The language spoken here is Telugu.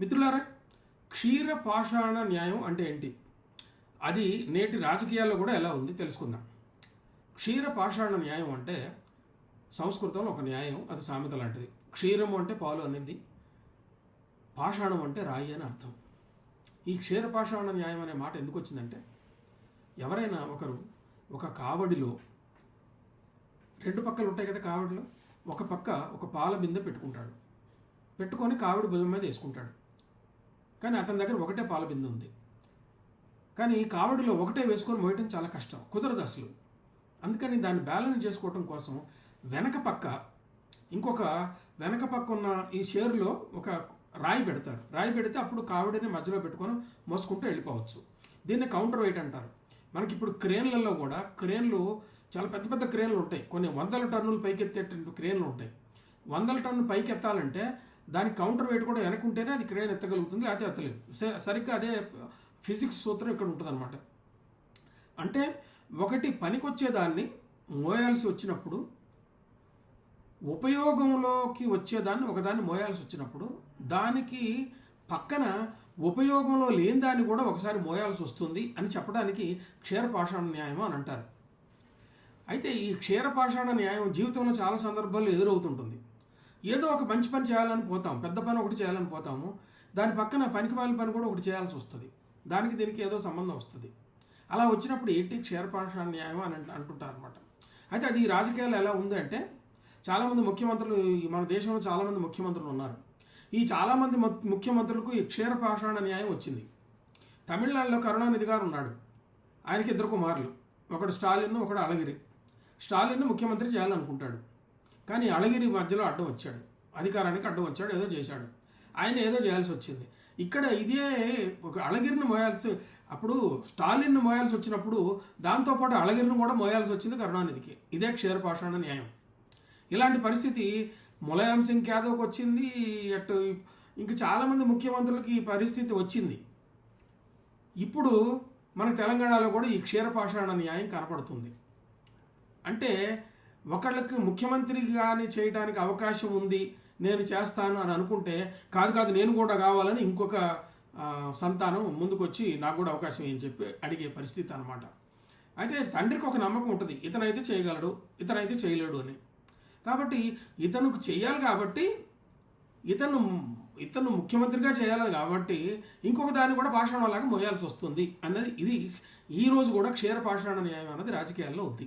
మిత్రులారా క్షీర పాషాణ న్యాయం అంటే ఏంటి? అది నేటి రాజకీయాల్లో కూడా ఎలా ఉంది తెలుసుకుందాం. క్షీర పాషాణ న్యాయం అంటే సంస్కృతంలో ఒక న్యాయం అది సామెత లాంటిది. క్షీరము అంటే పాలు అనేది పాషాణం అంటే రాయి అని అర్థం. ఈ క్షీర పాషాణ న్యాయం అనే మాట ఎందుకు వచ్చిందంటే ఎవరైనా ఒకరు ఒక కావడిలో రెండు పక్కలు ఉంటాయి కదా కావడిలో ఒక పక్క ఒక పాల బిందె పెట్టుకుంటాడు. పెట్టుకొని కావిడి భుజం మీద వేసుకుంటాడు. కానీ అతని దగ్గర ఒకటే పాల బిందె ఉంది. కానీ ఈ కావడిలో ఒకటే వేసుకొని మోయటం చాలా కష్టం కుదరదు అసలు. అందుకని దాన్ని బ్యాలెన్స్ చేసుకోవటం కోసం వెనక పక్క ఇంకొక వెనక పక్క ఉన్న ఈ షేర్లో ఒక రాయి పెడతారు. రాయి పెడితే అప్పుడు కావిడిని మధ్యలో పెట్టుకొని మోసుకుంటూ వెళ్ళిపోవచ్చు. దీన్ని కౌంటర్ వెయిట్ అంటారు. మనకి ఇప్పుడు క్రేన్లలో కూడా క్రేన్లు చాలా పెద్ద పెద్ద క్రేన్లు ఉంటాయి. కొన్ని వందల టన్నులు పైకి ఎత్తేటువంటి క్రేన్లు ఉంటాయి. వందల టన్ను పైకి ఎత్తాలంటే దానికి కౌంటర్ వెయిట్ కూడా వెనకుంటేనే అది క్రేన్ ఎత్తగలుగుతుంది లేకపోతే ఎత్తలేదు. సరిగ్గా అదే ఫిజిక్స్ సూత్రం ఇక్కడ ఉంటుంది అంటే ఒకటి పనికొచ్చేదాన్ని మోయాల్సి వచ్చినప్పుడు ఉపయోగంలోకి వచ్చేదాన్ని ఒకదాన్ని మోయాల్సి వచ్చినప్పుడు దానికి పక్కన ఉపయోగంలో లేని దాన్ని కూడా ఒకసారి మోయాల్సి వస్తుంది అని చెప్పడానికి క్షీరపాషాణ న్యాయం అని అంటారు. అయితే ఈ క్షీరపాషాణ న్యాయం జీవితంలో చాలా సందర్భాల్లో ఎదురవుతుంటుంది. ఏదో ఒక మంచి పని చేయాలని పోతాం పెద్ద పని ఒకటి చేయాలని పోతాము దాని పక్కన పనికి మాలిన పని కూడా ఒకటి చేయాల్సి వస్తుంది. దానికి దీనికి ఏదో సంబంధం వస్తుంది. అలా వచ్చినప్పుడు ఏంటి క్షీరపాషాణ న్యాయం అని అంటుంటారు అనమాట అయితే అది ఈ రాజకీయాలు ఎలా ఉంది అంటే చాలామంది ముఖ్యమంత్రులు ఈ మన దేశంలో చాలామంది ముఖ్యమంత్రులు ఉన్నారు. ఈ చాలామంది ముఖ్యమంత్రులకు ఈ క్షీరపాషాణ న్యాయం వచ్చింది. తమిళనాడులో కరుణానిధి గారు ఉన్నాడు. ఆయనకి ఇద్దరు కుమారులు. ఒకడు స్టాలిన్ ఒకడు అళగిరి స్టాలిన్ ముఖ్యమంత్రి చేయాలనుకుంటాడు. కానీ అళగిరి మధ్యలో అడ్డం వచ్చాడు. అధికారానికి అడ్డం వచ్చాడు ఏదో చేశాడు. ఆయన ఏదో చేయాల్సి వచ్చింది. ఇక్కడ ఇదే ఒక అళగిరిని మోయాల్సి అప్పుడు స్టాలిన్ మోయాల్సి వచ్చినప్పుడు దాంతోపాటు అళగిరిని కూడా మోయాల్సి వచ్చింది కరుణానిధికి. ఇదే క్షీరపాషాణ న్యాయం. ఇలాంటి పరిస్థితి ములాయం సింగ్ యాదవ్కి వచ్చింది అటు ఇంకా చాలామంది ముఖ్యమంత్రులకి ఈ పరిస్థితి వచ్చింది. ఇప్పుడు మన తెలంగాణలో కూడా ఈ క్షీరపాషాణ న్యాయం కనపడుతుంది. అంటే ఒకళ్ళకి ముఖ్యమంత్రి కానీ చేయడానికి అవకాశం ఉంది నేను చేస్తాను అని అనుకుంటే కాదు కాదు నేను కూడా కావాలని ఇంకొక సంతానం ముందుకొచ్చి నాకు కూడా అవకాశం ఏం చెప్పి అడిగే పరిస్థితి అనమాట అయితే తండ్రికి ఒక నమ్మకం ఉంటుంది ఇతనైతే చేయగలడు ఇతనైతే చేయలేడు అని. కాబట్టి ఇతనుకు చేయాలి కాబట్టి ఇతను ఇతను ముఖ్యమంత్రిగా చేయాలి కాబట్టి ఇంకొక దాన్ని కూడా పాషాణంలాగా మోయాల్సి వస్తుంది అన్నది ఇది ఈ రోజు కూడా క్షీర పాషాణ న్యాయం అన్నది రాజకీయాల్లో ఉంది.